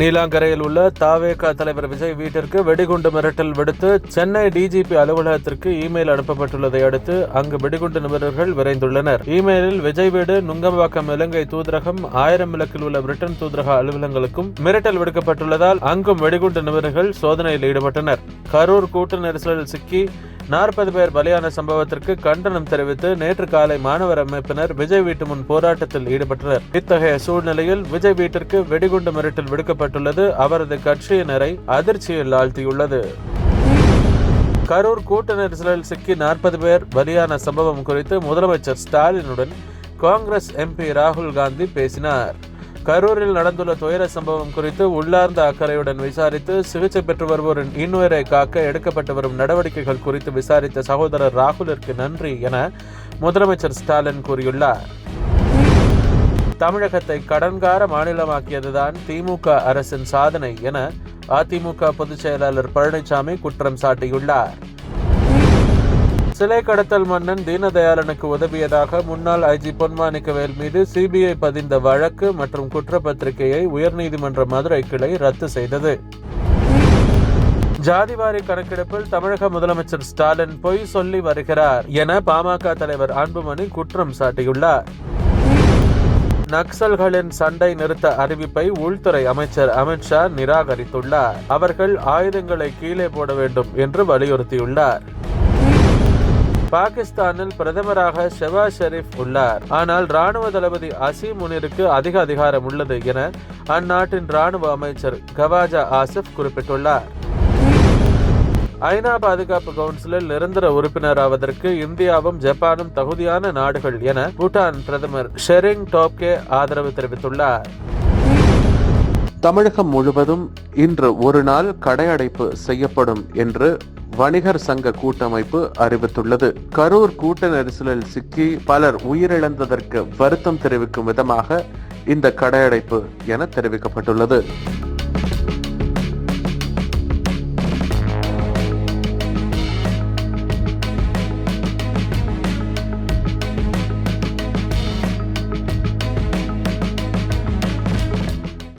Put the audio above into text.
நீலாங்கரையில் உள்ள தாவேகா தலைவர் விஜய் வீட்டிற்கு வெடிகுண்டு மிரட்டல் விடுத்து சென்னை டிஜிபி அலுவலகத்திற்கு இமெயில் அனுப்பப்பட்டுள்ளதை அடுத்து அங்கு வெடிகுண்டு நிபுணர்கள் விரைந்துள்ளனர். இமெயிலில் விஜய் வீடு நுங்கம்பாக்கம் இலங்கை தூதரகம் ஆயிரம் விளக்கில் உள்ள பிரிட்டன் தூதரக அலுவலகங்களுக்கும் மிரட்டல் விடுக்கப்பட்டுள்ளதால் அங்கும் வெடிகுண்டு நிபுணர்கள் சோதனையில் ஈடுபட்டனர். கரூர் கூட்ட நெரிசலில் சிக்கி நாற்பது பேர் பலியான சம்பவத்திற்கு கண்டனம் தெரிவித்து நேற்று காலை மாணவர் அமைப்பினர் விஜய் வீட்டு முன் போராட்டத்தில் ஈடுபட்டனர். இத்தகைய சூழ்நிலையில் விஜய் வீட்டிற்கு வெடிகுண்டு மிரட்டல் விடுக்கப்பட்டுள்ளது. அவரது கட்சியினரை அதிர்ச்சியில் ஆழ்த்தியுள்ளது. கரூர் கூட்ட நெரிசலில் சிக்கி நாற்பது பேர் பலியான சம்பவம் குறித்து முதலமைச்சர் ஸ்டாலினுடன் காங்கிரஸ் எம்பி ராகுல் காந்தி பேசினார். கரூரில் நடந்துள்ள துயர சம்பவம் குறித்து உள்ளார்ந்த அக்கறையுடன் விசாரித்து சிகிச்சை பெற்று வருவோரின் இன்னுயிரை காக்க எடுக்கப்பட்டு வரும் நடவடிக்கைகள் குறித்து விசாரித்த சகோதரர் ராகுலிற்கு நன்றி என முதலமைச்சர் ஸ்டாலின் கூறியுள்ளார். தமிழகத்தை கடன்கார மாநிலமாக்கியதுதான் திமுக அரசின் சாதனை என அதிமுக பொதுச் செயலாளர் பழனிசாமி குற்றம் சாட்டியுள்ளார். சிலை கடத்தல் மன்னன் தீனதயாளனுக்கு உதவியதாக முன்னாள் ஐஜி பொன்மாணிக்கவேல் மீது சிபிஐ பதிந்த வழக்கு மற்றும் குற்றப்பத்திரிகையை உயர்நீதிமன்ற மதுரை கிளை ரத்து செய்தது. ஜாதிவாரி கணக்கெடுப்பில் தமிழக முதலமைச்சர் ஸ்டாலின் பொய் சொல்லி வருகிறார் என பாமக தலைவர் அன்புமணி குற்றம் சாட்டியுள்ளார். நக்சல்களின் சண்டை நிறுத்த அறிவிப்பை உள்துறை அமைச்சர் அமித்ஷா நிராகரித்துள்ளார். அவர்கள் ஆயுதங்களை கீழே போட வேண்டும் என்று வலியுறுத்தியுள்ளார். பாகிஸ்தானில் பிரதமராக ஷெவாஸ் ஷெரீப் உள்ளார். ஆனால் ராணுவ தளபதி அசீம் முனிருக்கு அதிக அதிகாரம் உள்ளது என அந்நாட்டின் ராணுவ அமைச்சர் கவாஜா ஆசிப் குறிப்பிட்டுள்ளார். ஐநா பாதுகாப்பு கவுன்சிலில் நிரந்தர உறுப்பினராவதற்கு இந்தியாவும் ஜப்பானும் தகுதியான நாடுகள் என பூட்டான் பிரதமர் ஷெரிங் டோப்கே ஆதரவு தெரிவித்துள்ளார். தமிழகம் முழுவதும் இன்று ஒரு நாள் கடையடைப்பு செய்யப்படும் என்று வணிகர் சங்க கூட்டமைப்பு அறிவித்துள்ளது. கரூர் கூட்ட நெரிசலில் சிக்கி பலர் உயிரிழந்ததற்கு வருத்தம் தெரிவிக்கும் விதமாக இந்த கடையடைப்பு என தெரிவிக்கப்பட்டுள்ளது.